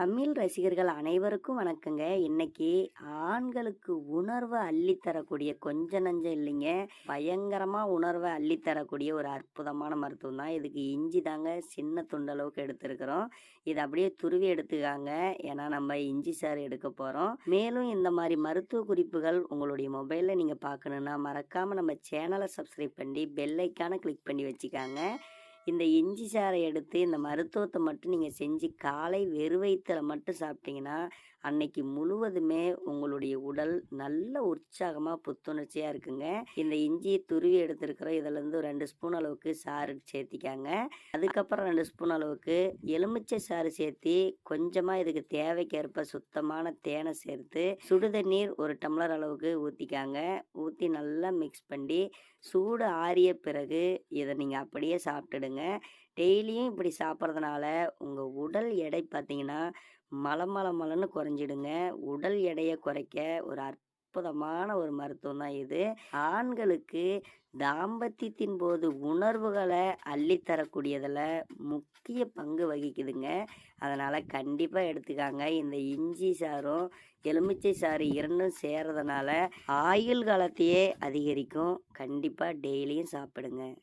தமிழ் ரசிகர்கள் அனைவருக்கும் வணக்கங்க. இன்னைக்கு ஆண்களுக்கு உணர்வை அள்ளித்தரக்கூடிய கொஞ்ச நஞ்சம் இல்லைங்க. பயங்கரமாக உணர்வை அள்ளித்தரக்கூடிய ஒரு அற்புதமான மருத்துவம் தான். இதுக்கு இஞ்சி தாங்க சின்ன துண்டளவுக்கு எடுத்திருக்கிறோம். இதை அப்படியே துருவி எடுத்துக்காங்க. ஏன்னா நம்ம இஞ்சி சாறு எடுக்க போகிறோம் மேலும் இந்த மாதிரி மருத்துவ குறிப்புகள் உங்களுடைய மொபைலில் நீங்கள் பார்க்கணுன்னா மறக்காமல் நம்ம சேனலை சப்ஸ்கிரைப் பண்ணி பெல்லைக்கான கிளிக் பண்ணி வச்சுக்காங்க. இந்த இஞ்சி சாறை எடுத்து இந்த மருத்துவத்தை மட்டும் நீங்கள் செஞ்சு காலை வெறுவயிற்றில் மட்டும் சாப்பிட்டீங்கன்னா அன்னைக்கு முழுவதுமே உங்களுடைய உடல் நல்ல உற்சாகமாக புத்துணர்ச்சியாக இருக்குங்க. இந்த இஞ்சியை துருவி எடுத்துருக்கிறோம். இதுலேருந்து ஒரு ரெண்டு ஸ்பூன் அளவுக்கு சாறு சேர்த்திக்காங்க. அதுக்கப்புறம் ரெண்டு ஸ்பூன் அளவுக்கு எலுமிச்சை சாறு சேர்த்தி கொஞ்சமாக இதுக்கு தேவைக்கேற்ப சுத்தமான தேனை சேர்த்து சுடுதண்ணீர் ஒரு டம்ளர் அளவுக்கு ஊற்றிக்காங்க ஊற்றி நல்லா மிக்ஸ் பண்ணி சூடு ஆறிய பிறகு இதை நீங்கள் அப்படியே சாப்பிட்டுடுங்க. டெய்லியும் இப்படி சாப்பிட்றதுனால உங்கள் உடல் எடை பார்த்தீங்கன்னா மல மல மலன்னு குறைஞ்சிடுங்க. உடல் எடையை குறைக்க ஒரு அற்புதமான ஒரு மருத்துவம் தான் இது. ஆண்களுக்கு தாம்பத்தியத்தின் போது உணர்வுகளை அள்ளித்தரக்கூடியதில் முக்கிய பங்கு வகிக்குதுங்க. அதனால் கண்டிப்பாக எடுத்துக்காங்க. இந்த இஞ்சி சாரும் எலுமிச்சை சாறு இரண்டும் சேர்றதுனால ஆயுள் காலத்தையே அதிகரிக்கும். கண்டிப்பாக டெய்லியும் சாப்பிடுங்க.